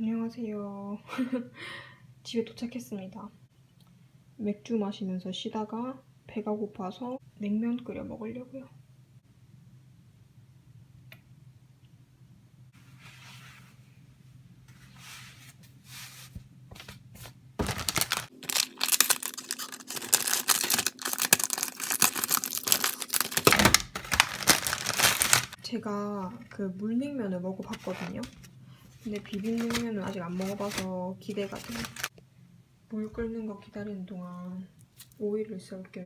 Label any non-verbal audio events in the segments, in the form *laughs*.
안녕하세요. *laughs* 집에 도착했습니다. 맥주 마시면서 쉬다가 배가 고파서 냉면 끓여 먹으려고요. 제가 그 물냉면을 먹어봤거든요. 근데 비빔냉면은 아직 안 먹어봐서 기대가 돼요. 물 끓는 거 기다리는 동안 오이를 썰게요.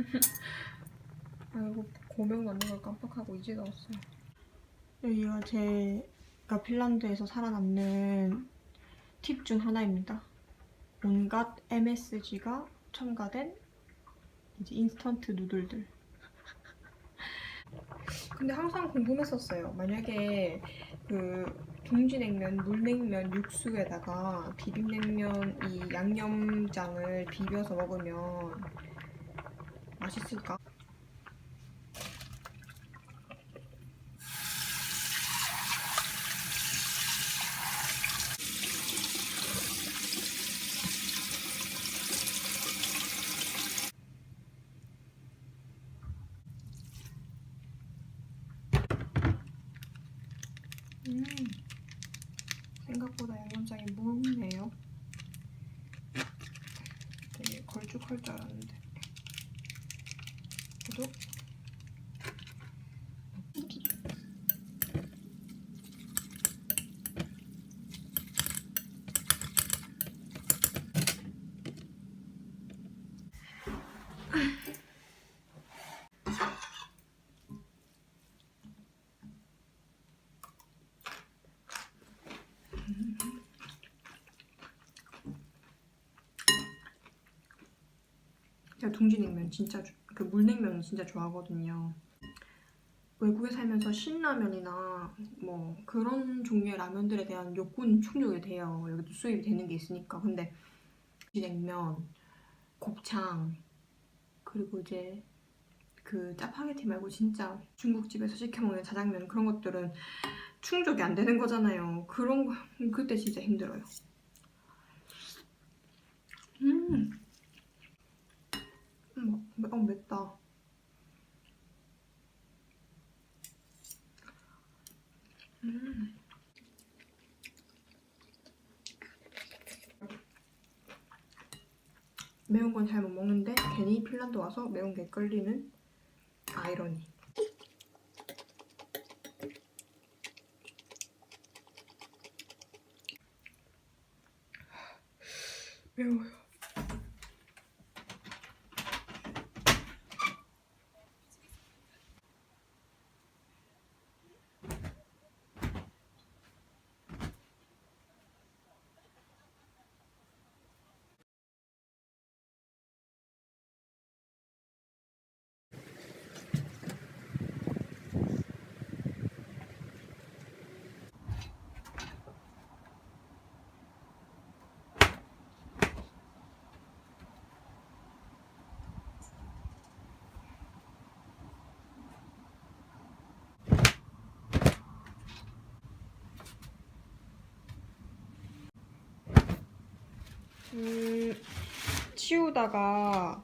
*laughs* 아이고 고명 넣는 걸 깜빡하고 이제 넣었어요. 여기가 제가 핀란드에서 살아남는 팁 중 하나입니다. 온갖 MSG가 첨가된 이제 인스턴트 누들들. *laughs* 근데 항상 궁금했었어요. 만약에 그 둥지냉면, 물냉면, 육수에다가 비빔냉면 이 양념장을 비벼서 먹으면 맛있을까? 음, 생각보다 양념장이 묽네요. 되게 걸쭉할 줄 알았는데. 구독. 제가 둥지냉면 진짜 조- 그 물냉면은 진짜 좋아하거든요. 외국에 살면서 신라면이나 뭐 그런 종류의 라면들에 대한 욕구는 충족이 돼요. 여기도 수입이 되는 게 있으니까. 근데 둥지냉면, 곱창 그리고 이제 그 짜파게티 말고 진짜 중국집에서 시켜 먹는 자장면 그런 것들은 충족이 안 되는 거잖아요. 그런 거 그때 진짜 힘들어요. 음. 음, 매- 어, 맵다. 음. 매운 건 잘 못 먹는데 괜히 핀란드 와서 매운 게 끌리는 아이러니. 음, 치우다가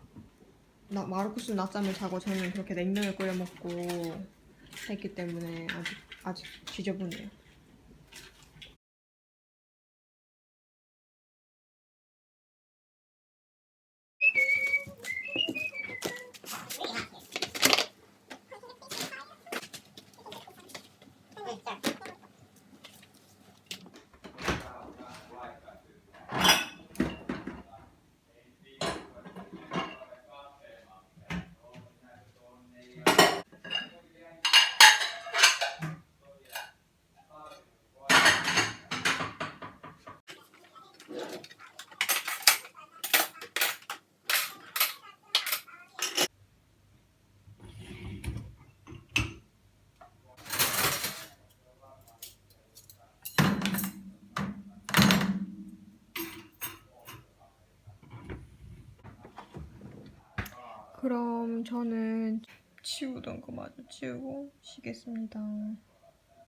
나, 마르쿠스 낮잠을 자고 저는 그렇게 냉면을 끓여 먹고 했기 때문에 아직 아직 지저분해요. 그럼 저는 치우던 거 마저 치우고 쉬겠습니다.